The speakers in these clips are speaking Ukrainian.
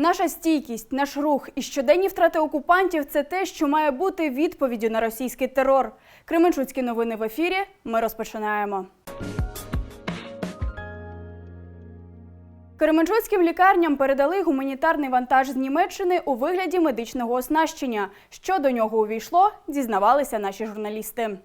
Наша стійкість, наш рух і щоденні втрати окупантів це те, що має бути відповіддю на російський терор. Кременчуцькі новини в ефірі. Ми розпочинаємо. Кременчуцьким лікарням передали гуманітарний вантаж з Німеччини у вигляді медичного оснащення. Що до нього увійшло, дізнавалися наші журналісти.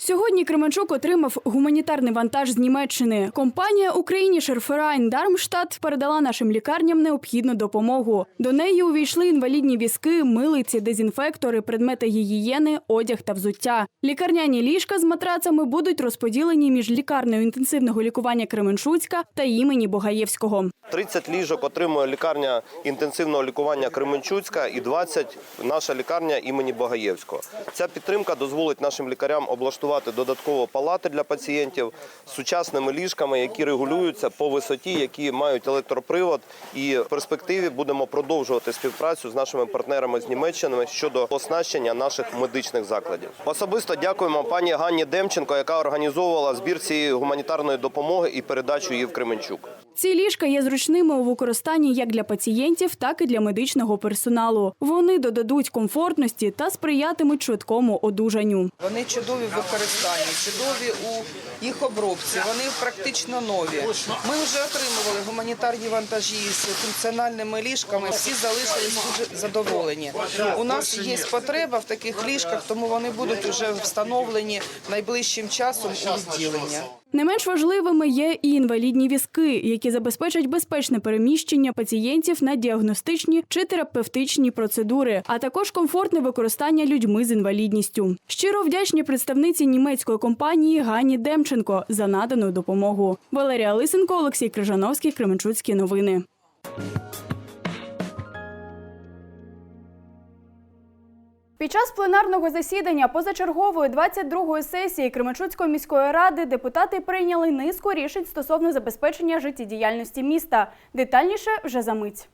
Сьогодні Кременчук отримав гуманітарний вантаж з Німеччини. Компанія Україні Шерферайн Дармштадт передала нашим лікарням необхідну допомогу. До неї увійшли інвалідні візки, милиці, дезінфектори, предмети гігієни, одяг та взуття. Лікарняні ліжка з матрацами будуть розподілені між лікарнею інтенсивного лікування Кременчуцька та імені Богаєвського. 30 ліжок отримує лікарня інтенсивного лікування Кременчуцька і 20 – наша лікарня імені Богаєвського. Ця підтримка дозволить нашим лікарям облаштувати додатково палати для пацієнтів з сучасними ліжками, які регулюються по висоті, які мають електропривод. І в перспективі будемо продовжувати співпрацю з нашими партнерами з Німеччини щодо оснащення наших медичних закладів. Особисто дякуємо пані Ганні Демченко, яка організовувала збір цієї гуманітарної допомоги і передачу її в Кременчук. Ці ліжка є зручними у використанні як для пацієнтів, так і для медичного персоналу. Вони додадуть комфортності та сприятимуть швидкому одужанню. Вони чудові в використанні, чудові у їх обробці. Вони практично нові. Ми вже отримували гуманітарні вантажі з функціональними ліжками. Всі залишились дуже задоволені. У нас є потреба в таких ліжках, тому вони будуть вже встановлені найближчим часом у відділення. Не менш важливими є і інвалідні візки, які забезпечать безпечне переміщення пацієнтів на діагностичні чи терапевтичні процедури, а також комфортне використання людьми з інвалідністю. Щиро вдячні представниці німецької компанії Гані Демченко за надану допомогу. Валерія Лисенко, Олексій Крижановський, Кременчуцькі новини. Під час пленарного засідання позачергової 22-ї сесії Кременчуцької міської ради депутати прийняли низку рішень стосовно забезпечення життєдіяльності міста. Детальніше вже за мить.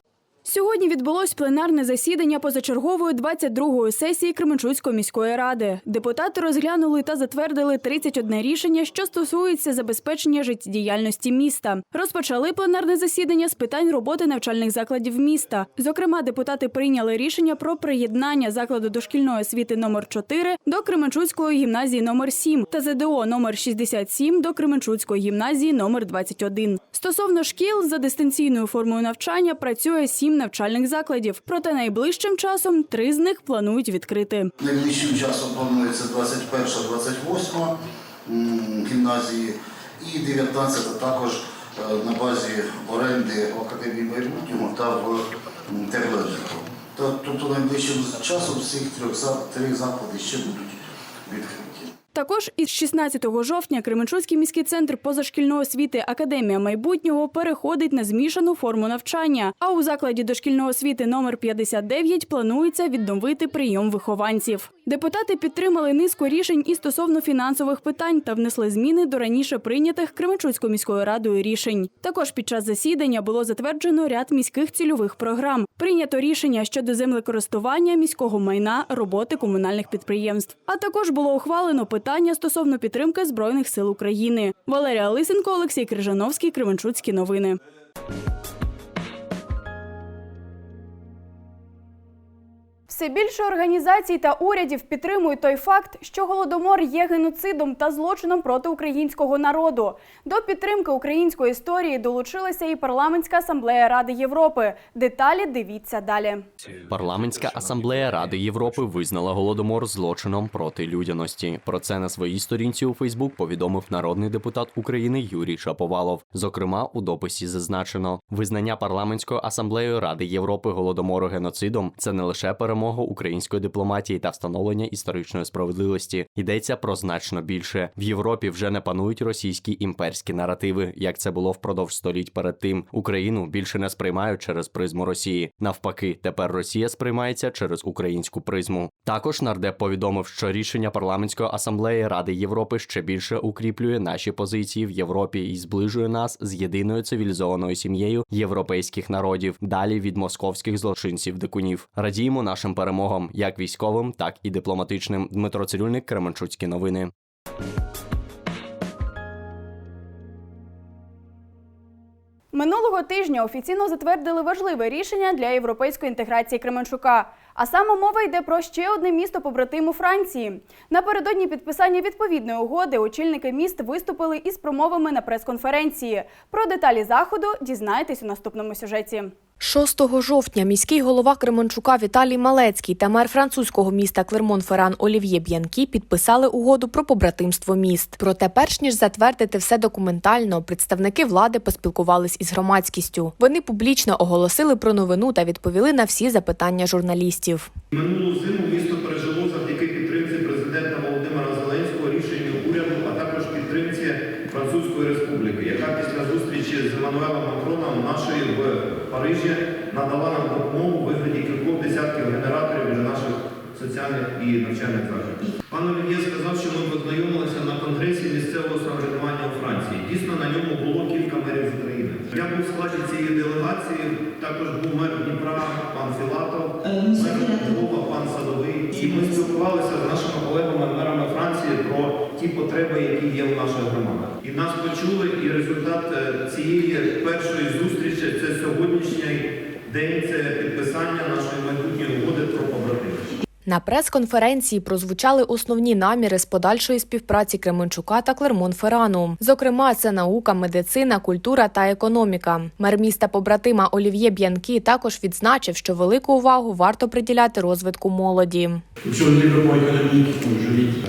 Сьогодні відбулось пленарне засідання позачергової 22-ї сесії Кременчуцької міської ради. Депутати розглянули та затвердили 31 рішення, що стосується забезпечення життєдіяльності міста. Розпочали пленарне засідання з питань роботи навчальних закладів міста. Зокрема, депутати прийняли рішення про приєднання закладу дошкільної освіти номер 4 до Кременчуцької гімназії номер 7 та ЗДО номер 67 до Кременчуцької гімназії номер 21. Стосовно шкіл за дистанційною формою навчання працює сім навчальних закладів. Проте найближчим часом три з них планують відкрити. Найближчим часом планується 21-28 м, гімназії і 19 також е, на базі оренди в Академії майбутнього та в м, Тобто найближчим часом всіх трьох три заклади ще будуть відкриті. Також із 16 жовтня Кременчуцький міський центр позашкільної освіти Академія майбутнього переходить на змішану форму навчання. А у закладі дошкільної освіти номер 59 планується відновити прийом вихованців. Депутати підтримали низку рішень і стосовно фінансових питань та внесли зміни до раніше прийнятих Кременчуцькою міською радою рішень. Також під час засідання було затверджено ряд міських цільових програм. Прийнято рішення щодо землекористування міського майна, роботи комунальних підприємств. А також було ухвалено питання стосовно підтримки збройних сил України. Валерія Лисенко, Олексій Крижановський, Кременчуцькі новини. Все більше організацій та урядів підтримують той факт, що голодомор є геноцидом та злочином проти українського народу. До підтримки української історії долучилася і парламентська асамблея Ради Європи. Деталі дивіться далі. Парламентська асамблея Ради Європи визнала голодомор злочином проти людяності. Про це на своїй сторінці у Фейсбук повідомив народний депутат України Юрій Шаповалов. Зокрема, у дописі зазначено, визнання парламентською асамблеєю Ради Європи голодомору геноцидом це не лише перемога української дипломатії та встановлення історичної справедливості. Йдеться про значно більше. В Європі вже не панують російські імперські наративи, як це було впродовж століть перед тим. Україну більше не сприймають через призму Росії. Навпаки, тепер Росія сприймається через українську призму. Також нардеп повідомив, що рішення парламентської асамблеї Ради Європи ще більше укріплює наші позиції в Європі і зближує нас з єдиною цивілізованою сім'єю європейських народів, далі від московських злочинців дикунів. Радіємо нашим перемогам, як військовим, так і дипломатичним. Дмитро Цирюльник, Кременчуцькі новини. Минулого тижня офіційно затвердили важливе рішення для європейської інтеграції Кременчука. А саме мова йде про ще одне місто побратим у Франції. Напередодні підписання відповідної угоди очільники міст виступили із промовами на прес-конференції. Про деталі заходу дізнаєтесь у наступному сюжеті. 6 жовтня міський голова Кременчука Віталій Малецький та мер французького міста Клермон-Ферран Олів'є Б'янкі підписали угоду про побратимство міст. Проте, перш ніж затвердити все документально, представники влади поспілкувались із громадськістю. Вони публічно оголосили про новину та відповіли на всі запитання журналістів. Минулу зиму місто пережило завдяки підтримці президента Володимира Зеленського рішенню уряду, а також підтримці Французької Республіки, яка після зустрічі з Еммануелем Макроном нашої в Парижі надала нам допомогу у вигляді кількох десятків генераторів для наших соціальних і навчальних заходів. Пан Олів'є сказав, що ми познайомилися на конгресі місцевого самоврядування у Франції. Дійсно, на ньому було кілька мерів з. Я був в складі цієї делегації, також був мер Дніпра, пан Філатов, мер Львова, пан Садовий. І ми спілкувалися з нашими колегами мерами Франції про ті потреби, які є в наших громадах. І нас почули, і результат е, цієї першої зустрічі це сьогоднішній день, це підписання нашої майбутньої угоди про побратимство. На прес-конференції прозвучали основні наміри з подальшої співпраці Кременчука та Клермон-Феррану. Зокрема, це наука, медицина, культура та економіка. Мер міста побратима Олів'є Б'янкі також відзначив, що велику увагу варто приділяти розвитку молоді. Je l'ai dit,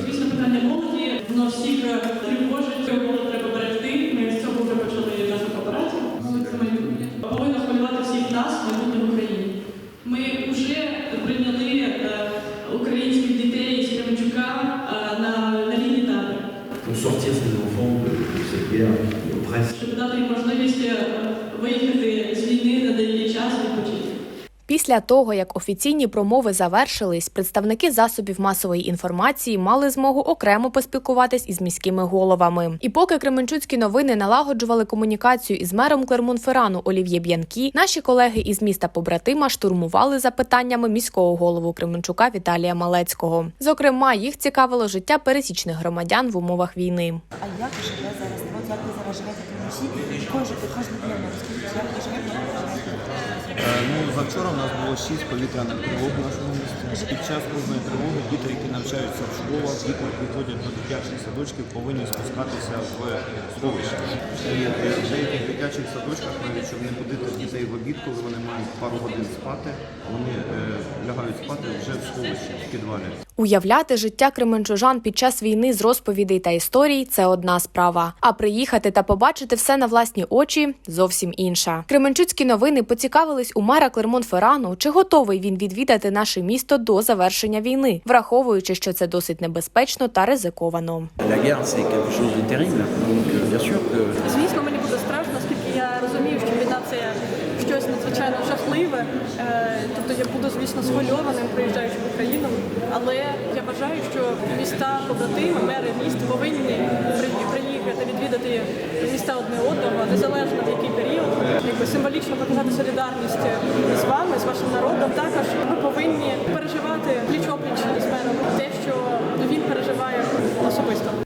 Звісно, питання молоді, воно всіх е, тривожить, цього треба берегти. Ми з цього вже почали нашу кооперацію. Майбутнє. Повинно хвилювати всіх нас, майбутнє в Україні. Ми вже прийняли е, українських дітей з Кременчука е, на, на лінії табір, щоб дати їм можливість е, виїхати з війни на деякий час відпочити. Після того, як офіційні промови завершились, представники засобів масової інформації мали змогу окремо поспілкуватись із міськими головами. І поки Кременчуцькі новини налагоджували комунікацію із мером Клермон-Феррану Олів'є Б'янкі, наші колеги із міста побратима штурмували запитаннями міського голову Кременчука Віталія Малецького. Зокрема, їх цікавило життя пересічних громадян в умовах війни. А як живе зараз народ, як ви зараз живете Кремлі? Кожен кожнодневно розкажіть, як ви живете, Ну, завчора у нас було 6 повітряних тривог в нашому місті. Під час кожної тривоги діти, які навчаються в школах, діти, приходять до дитячих садочків, повинні спускатися в сховище. І е, в деяких дитячих садочках, навіть щоб не будити дітей в обід, коли вони мають пару годин спати, вони е, лягають спати вже в сховищі, в підвалі. Уявляти життя кременчужан під час війни з розповідей та історій це одна справа. А приїхати та побачити все на власні очі зовсім інша. Кременчуцькі новини поцікавились у мера Клермон-Феррану, чи готовий він відвідати наше місто до завершення війни, враховуючи, що це досить небезпечно та ризиковано. La звісно, схвильованим, приїжджаючи в Україну. Але я вважаю, що міста побратими, мери міст повинні приїхати відвідати міста одне одного, незалежно в який період, якби символічно показати солідарність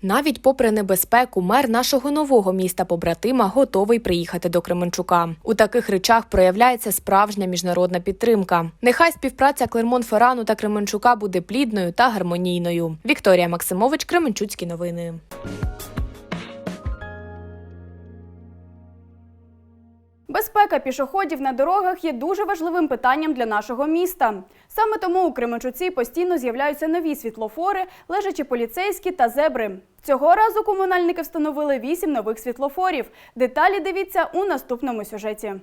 Навіть попри небезпеку, мер нашого нового міста побратима готовий приїхати до Кременчука. У таких речах проявляється справжня міжнародна підтримка. Нехай співпраця Клермон-Феррану та Кременчука буде плідною та гармонійною. Вікторія Максимович, Кременчуцькі новини. Безпека пішоходів на дорогах є дуже важливим питанням для нашого міста. Саме тому у Кременчуці постійно з'являються нові світлофори, лежачі поліцейські та зебри. Цього разу комунальники встановили вісім нових світлофорів. Деталі дивіться у наступному сюжеті.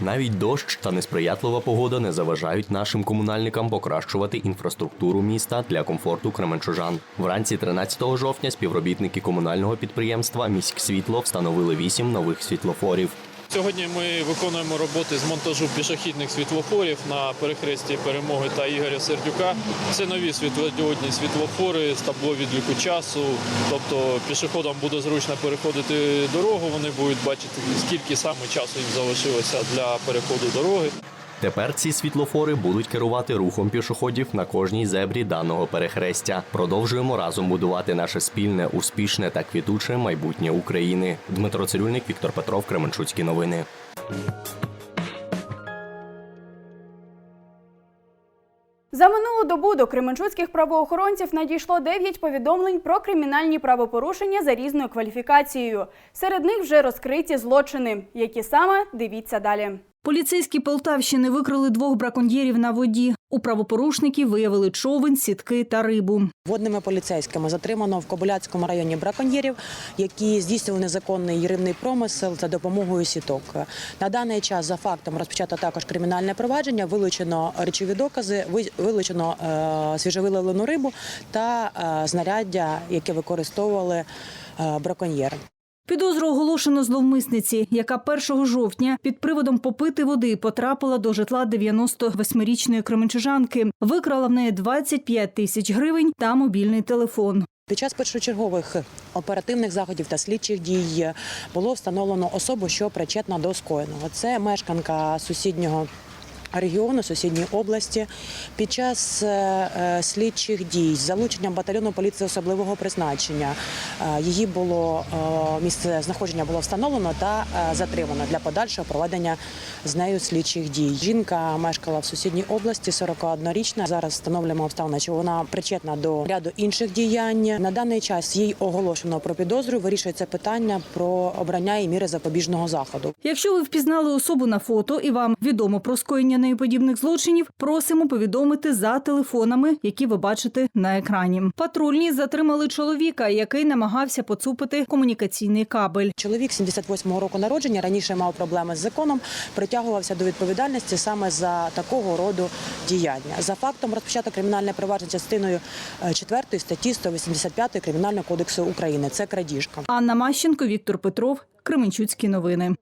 Навіть дощ та несприятлива погода не заважають нашим комунальникам покращувати інфраструктуру міста для комфорту кременчужан. Вранці 13 жовтня співробітники комунального підприємства Міськсвітло встановили вісім нових світлофорів. Сьогодні ми виконуємо роботи з монтажу пішохідних світлофорів на перехресті перемоги та Ігоря Сердюка. Це нові світлодіодні світлофори з табло відліку часу. Тобто пішоходам буде зручно переходити дорогу. Вони будуть бачити, скільки саме часу їм залишилося для переходу дороги. Тепер ці світлофори будуть керувати рухом пішоходів на кожній зебрі даного перехрестя. Продовжуємо разом будувати наше спільне, успішне та квітуче майбутнє України. Дмитро Цирюльник, Віктор Петров, Кременчуцькі новини. За минулу добу до кременчуцьких правоохоронців надійшло 9 повідомлень про кримінальні правопорушення за різною кваліфікацією. Серед них вже розкриті злочини. Які саме дивіться далі. Поліцейські Полтавщини викрили двох браконьєрів на воді. У правопорушників виявили човен, сітки та рибу. Водними поліцейськими затримано в Кобиляцькому районі браконьєрів, які здійснювали незаконний рибний промисел за допомогою сіток. На даний час за фактом розпочато також кримінальне провадження, вилучено речові докази, ви- вилучено е, свіжовиловлену рибу та е, знаряддя, яке використовували е, браконьєри. Підозру оголошено зловмисниці, яка 1 жовтня під приводом попити води потрапила до житла 98-річної кременчужанки. Викрала в неї 25 тисяч гривень та мобільний телефон. Під час першочергових оперативних заходів та слідчих дій було встановлено особу, що причетна до скоєного. Це мешканка сусіднього. Регіону сусідньої області під час е, е, слідчих дій з залученням батальйону поліції особливого призначення е, її було місце знаходження було встановлено та затримано для подальшого проведення з нею слідчих дій. Жінка мешкала в сусідній області, 41-річна. Зараз встановлюємо обставини, що вона причетна до ряду інших діянь. На даний час їй оголошено про підозру. Вирішується питання про обрання і міри запобіжного заходу. Якщо ви впізнали особу на фото і вам відомо про скоєння нею подібних злочинів, просимо повідомити за телефонами, які ви бачите на екрані. Патрульні затримали чоловіка, який намагався поцупити комунікаційний кабель. Чоловік 78-го року народження раніше мав проблеми з законом, притягувався до відповідальності саме за такого роду діяння. За фактом розпочато кримінальне провадження частиною е, 4 статті 185 Кримінального кодексу України. Це крадіжка. Анна Мащенко, Віктор Петров, Кременчуцькі новини.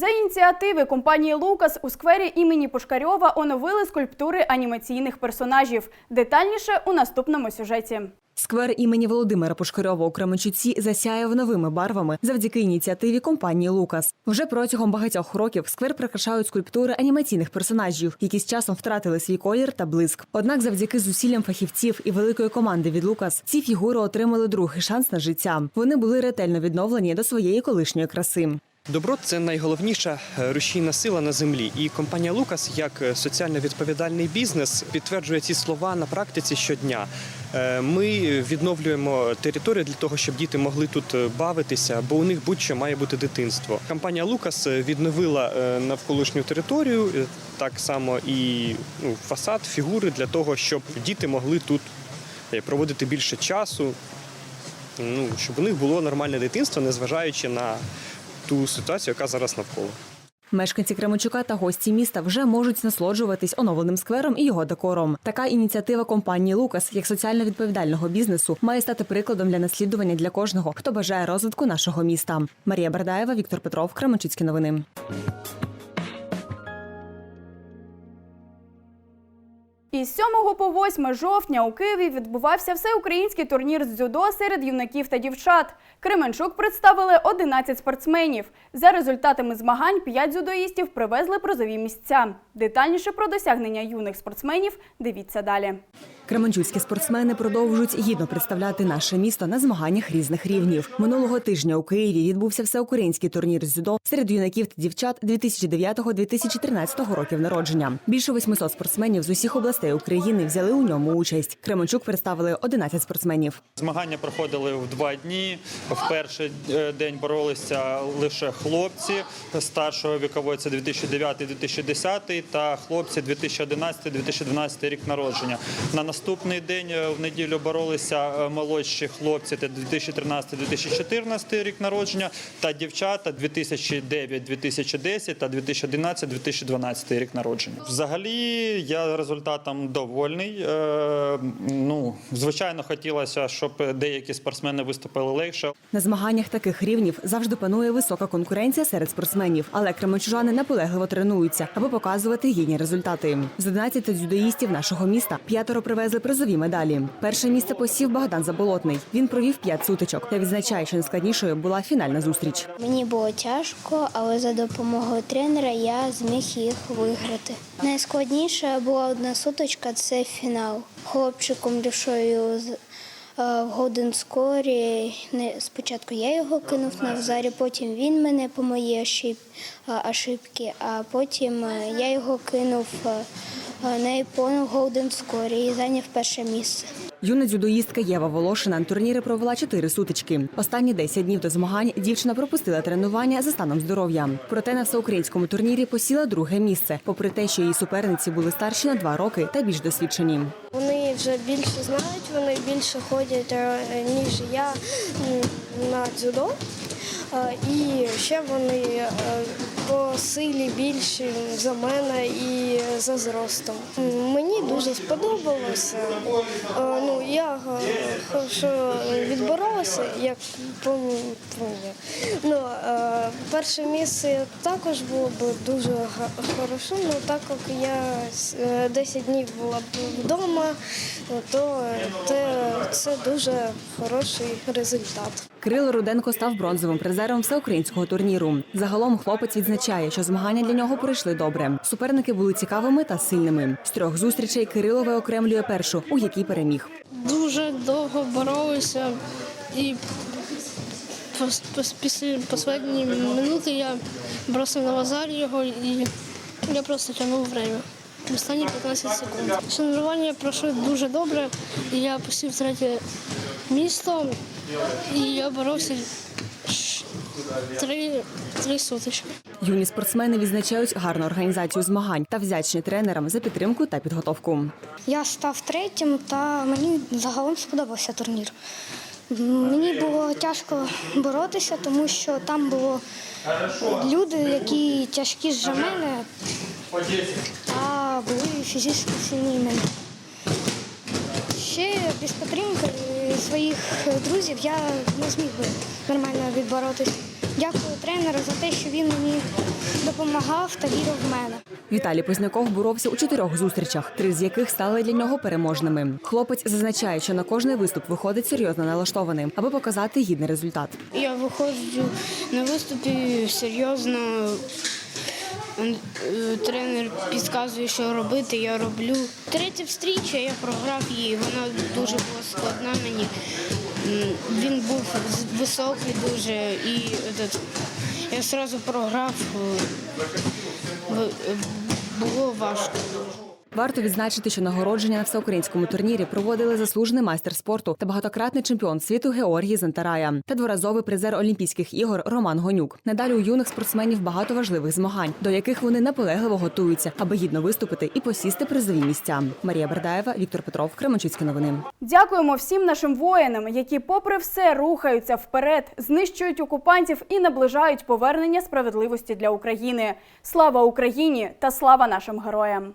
За ініціативи компанії Лукас у сквері імені Пушкарьова оновили скульптури анімаційних персонажів. Детальніше у наступному сюжеті. Сквер імені Володимира Пушкарьова у Кременчуці засяяв новими барвами завдяки ініціативі компанії Лукас. Вже протягом багатьох років сквер прикрашають скульптури анімаційних персонажів, які з часом втратили свій колір та блиск. Однак, завдяки зусиллям фахівців і великої команди від Лукас, ці фігури отримали другий шанс на життя. Вони були ретельно відновлені до своєї колишньої краси. Добро це найголовніша е, рушійна сила на землі. І компанія Лукас, як е, соціально відповідальний бізнес, підтверджує ці слова на практиці щодня. Е, Ми відновлюємо територію для того, щоб діти могли тут бавитися, бо у них будь-що має бути дитинство. Компанія Лукас відновила навколишню територію, так само і ну, фасад, фігури для того, щоб діти могли тут проводити більше часу. Ну, щоб у них було нормальне дитинство, незважаючи на ту ситуацію, яка зараз навколо. Мешканці Кременчука та гості міста вже можуть насолоджуватись оновленим сквером і його декором. Така ініціатива компанії Лукас, як соціально відповідального бізнесу, має стати прикладом для наслідування для кожного, хто бажає розвитку нашого міста. Марія Бердаєва, Віктор Петров, Кременчуцькі новини. Із 7 по 8 жовтня у Києві відбувався всеукраїнський турнір з дзюдо серед юнаків та дівчат. Кременчук представили 11 спортсменів. За результатами змагань 5 дзюдоїстів привезли призові місця. Детальніше про досягнення юних спортсменів дивіться далі. Кременчуцькі спортсмени продовжують гідно представляти наше місто на змаганнях різних рівнів. Минулого тижня у Києві відбувся всеукраїнський турнір з дзюдо серед юнаків та дівчат 2009-2013 років народження. Більше 800 спортсменів з усіх областей України взяли у ньому участь. Кременчук представили 11 спортсменів. Змагання проходили в два дні. В перший е, день боролися лише хлопці старшого вікової, це 2009-2010, та хлопці 2011-2012 рік народження. На наступний день е, в неділю боролися е, молодші хлопці, це 2013-2014 рік народження, та дівчата 2009-2010 та 2011-2012 рік народження. Взагалі я результатом довольний. Е, Ну, звичайно, хотілося, щоб деякі спортсмени виступили легше. На змаганнях таких рівнів завжди панує висока конкуренція серед спортсменів, але кременчужани наполегливо тренуються, аби показувати гідні результати. З 11 дзюдоїстів нашого міста п'ятеро привезли призові медалі. Перше місце посів Богдан Заболотний. Він провів п'ять сутичок та відзначає, що найскладнішою була фінальна зустріч. Мені було тяжко, але за допомогою тренера я зміг їх виграти. Найскладніша була одна суточка це фінал. Хлопчиком лівшою з- в Голденскорі. Не, спочатку я його кинув на взарі, потім він мене по моїй ошибці, а, потім е, я його кинув е, е, на Япону в Голденскорі і зайняв перше місце. Юна дзюдоїстка Єва Волошина на турнірі провела чотири сутички. Останні 10 днів до змагань дівчина пропустила тренування за станом здоров'я. Проте на всеукраїнському турнірі посіла друге місце, попри те, що її суперниці були старші на два роки та більш досвідчені. Вони вже більше знають, вони більше ходять, е, ніж я на дзюдо. Е, І ще вони е, по силі більші за мене і за зростом. Мені дуже сподобалося. Е, Ну, я е, хорошо відборолася, як. Ну, е, перше місце також було б дуже хорошо, але так як я е, 10 днів була б вдома, то це дуже хороший результат. Кирило Руденко став бронзовим призером всеукраїнського турніру. Загалом хлопець відзначає, що змагання для нього пройшли добре. Суперники були цікавими та сильними. З трьох зустрічей Кирило виокремлює першу, у якій переміг. Дуже довго боролися і останньої минути я бросив на базар його і я просто тягнув время. Останні 15 секунд. Тренування пройшли дуже добре, і я посів третє місто, і я боровся три, три сутички. Юні спортсмени відзначають гарну організацію змагань та вдячні тренерам за підтримку та підготовку. Я став третім, та мені загалом сподобався турнір. Мені було тяжко боротися, тому що там було люди, які тяжкі за мене, а були фізично сильні мене. Ще без підтримки своїх друзів я не зміг би нормально відборотися. Дякую тренеру за те, що він мені допомагав та вірив в мене. Віталій Позняков боровся у чотирьох зустрічах, три з яких стали для нього переможними. Хлопець зазначає, що на кожний виступ виходить серйозно налаштованим, аби показати гідний результат. Я виходжу на виступі серйозно. Е, Тренер підказує, що робити, я роблю. Третя встріча, я програв її, вона дуже була складна мені. Він був високий дуже і я одразу програв. е, е, Було важко. Варто відзначити, що нагородження на всеукраїнському турнірі проводили заслужений майстер спорту та багатократний чемпіон світу Георгій Зантарая та дворазовий призер Олімпійських ігор Роман Гонюк. Надалі у юних спортсменів багато важливих змагань, до яких вони наполегливо готуються, аби гідно виступити і посісти призові місця. Марія Бердаєва, Віктор Петров, Кременчуцькі новини. Дякуємо всім нашим воїнам, які, попри все, рухаються вперед, знищують окупантів і наближають повернення справедливості для України. Слава Україні та слава нашим героям!